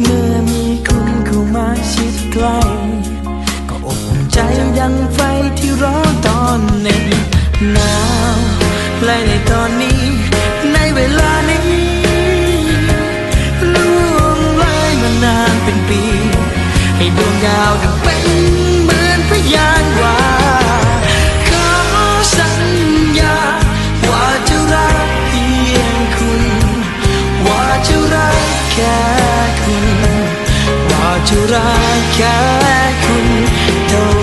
เมื่อมีคุณเข้ามาชิดใกล้ก็อบอุ่นใจดังไฟที่ร้อนตอนเหน็บหนาวและในตอนนี้ ในเวลานี้ล่วงเลยมานานเป็นปี ให้ดวงดาวดังเป็นเหมือนพยานว่าขอสัญญาว่าจะรักเพียงคุณ ว่าจะรักแค่ จะรักแค่คุณเท่า